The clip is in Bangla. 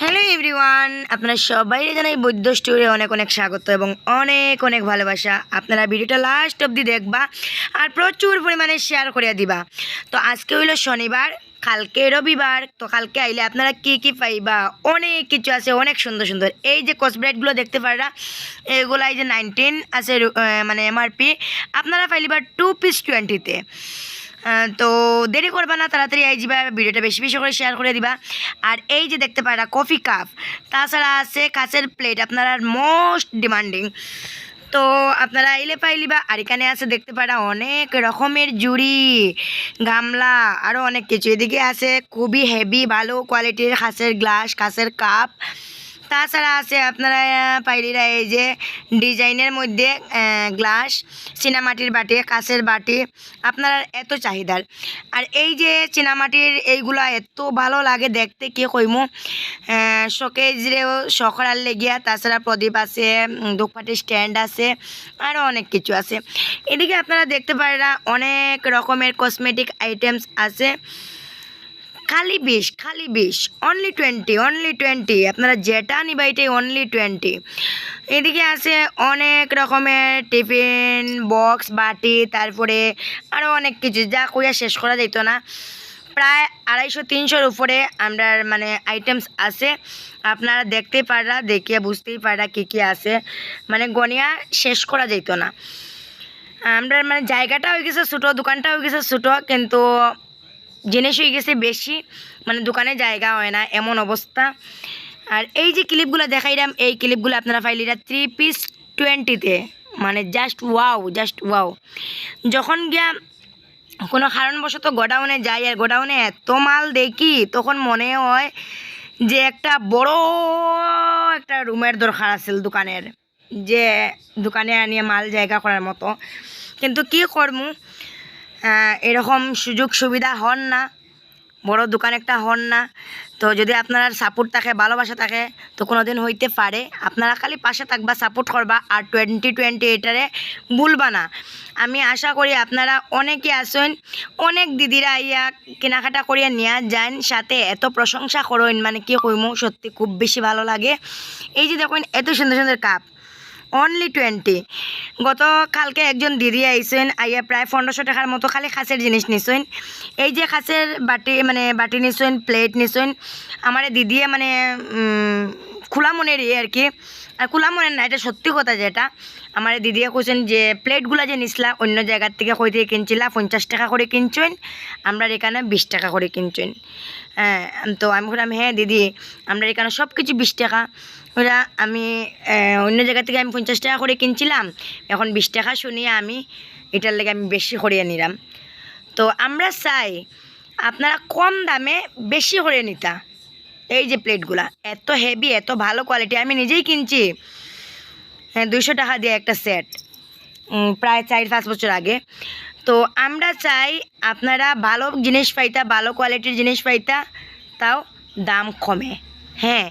হ্যালো এভরিওয়ান, আপনারা সবাই জানাই বৈদ্য স্টোরে অনেক অনেক স্বাগত এবং অনেক অনেক ভালোবাসা। আপনারা ভিডিওটা লাস্ট অবধি দেখবা আর প্রচুর পরিমাণে শেয়ার করে দিবা। তো আজকে হইল শনিবার, কালকে রবিবার, তো কালকে আইলে আপনারা কি কি পাইবা? অনেক কিছু আছে, অনেক সুন্দর সুন্দর। এই যে কসব্রাইটগুলো দেখতে পারা এগুলো এই যে নাইনটিন আছে মানে এমআরপি আপনারা পাইলিবা টু পিস টোয়েন্টিতে তো দেরি করবা না, তাড়াতাড়ি এই যাবা ভিডিওটা বেশি বেশি করে শেয়ার করে দিবা। আর এই যে দেখতে পারা কফি কাপ তাছাড়া আছে কাচের প্লেট আপনারা মোস্ট ডিমান্ডিং তো আপনারা এলে পাইলিবা আর এখানে আছে দেখতে পারা অনেক রকমের জুড়ি, গামলা আরও অনেক কিছু। এদিকে আছে খুবই হেভি ভালো কোয়ালিটির কাঁচের গ্লাস কাঁচের কাপ তাছাড়া আছে আপনারা পাইলিরা এই যে ডিজাইনের মধ্যে গ্লাস চীনামাটির বাটি কাঁচের বাটি আপনারা এত চাহিদার। আর এই যে চীনামাটির এইগুলা এত ভালো লাগে দেখতে কি কইমু? শোকেজরেও শখরার লেগিয়া তাছাড়া প্রদীপ আছে উম, স্ট্যান্ড আছে আরও অনেক কিছু আছে। এদিকে আপনারা দেখতে পারেন অনেক রকমের কসমেটিক আইটেমস আছে। খালি বিশ খালি বিশ। অনলি টোয়েন্টি অনলি টোয়েন্টি আপনারা যেটা নিবা এটাই অনলি টোয়েন্টি এদিকে আছে অনেক রকমের টিফিন বক্স বাটি, তারপরে আরও অনেক কিছু। যা কইয়া শেষ করা যেত না। প্রায় আড়াইশো, তিনশোর উপরে আমরা মানে আইটেমস আছে। আপনারা দেখতে পারা দেখিয়ে বুঝতেই পারা কী কী আছে। মানে গনিয়া শেষ করা যেত না। আমরা মানে জায়গাটা হয়ে গেছে ছোটো, দোকানটা হয়ে গেছে ছোটো, কিন্তু জিনিস হয়ে গেছে, বেশি মানে দোকানে জায়গা হয় না, এমন অবস্থা। আর এই যে ক্লিপগুলো দেখাইলাম, এই ক্লিপগুলো আপনারা পাইলিরা থ্রি পিস টোয়েন্টিতে মানে জাস্ট ওয়াও জাস্ট ওয়াও যখন গিয়া কোনো কারণবশত গোডাউনে যাই আর গোডাউনে এত মাল দেখি, তখন মনে হয় যে একটা বড় একটা রুমের দরকার আছিল দোকানের, যে দোকানে আনিয়ে মাল জায়গা করার মতো। কিন্তু কি করমু? এরকম সুযোগ সুবিধা হন না। বড় দোকান একটা হন না। তো যদি আপনার সাপোর্ট থাকে, ভালোবাসা থাকে, তো কোনো দিন হইতে পারে। আপনারা খালি পাশে থাকবা সাপোর্ট করবা আর টোয়েন্টি টোয়েন্টি এটারে ভুলবা না। আমি আশা করি আপনারা অনেকে আসেন অনেক দিদিরা ইয়া কেনাকাটা করিয়া নিয়ে যান, সাথে এত প্রশংসা করেন মানে কি কইমু, সত্যি খুব বেশি ভালো লাগে। এই যে দেখুন, এত সুন্দর সুন্দর কাপ অনলি টোয়েন্টি গত কালকে একজন দিদি আইসেন আইয়া প্রায় পনেরোশো টাকার মতো খালি খাসের জিনিস নিছেন। এই যে খাসের বাটি মানে বাটি নিছেন প্লেট নিছেন আমার দিদিয়ে মানে খোলা মনের ইয়ে আর কি। আর খোলা মনের না এটা সত্যি কথা যেটা আমার দিদিয়ে কইছেন যে প্লেটগুলো যে নিছিলা, অন্য জায়গার থেকে কই থেকে কিনছিলা, পঞ্চাশ টাকা করে কিনছেন, আমরা এখানে বিশ টাকা করে কিনছেন। হ্যাঁ তো আমি বললাম হ্যাঁ দিদি, আমরা এখানে সব কিছু বিশ টাকা। ওরা আমি অন্য জায়গা থেকে আমি পঞ্চাশ টাকা করে কিনছিলাম। এখন বিশ টাকা শুনিয়ে আমি এটার লেগে আমি বেশি করিয়ে নিলাম। তো আমরা চাই আপনারা কম দামে বেশি করে নিতা। এই যে প্লেটগুলা, এত হেভি এত ভালো কোয়ালিটি আমি নিজেই কিনছি। হ্যাঁ দুইশো টাকা দিয়ে একটা সেট প্রায় চার পাঁচ বছর আগে। তো আমরা চাই আপনারা ভালো জিনিস পাইতা, ভালো কোয়ালিটির জিনিস পাইতা, তাও দাম কমে। হ্যাঁ।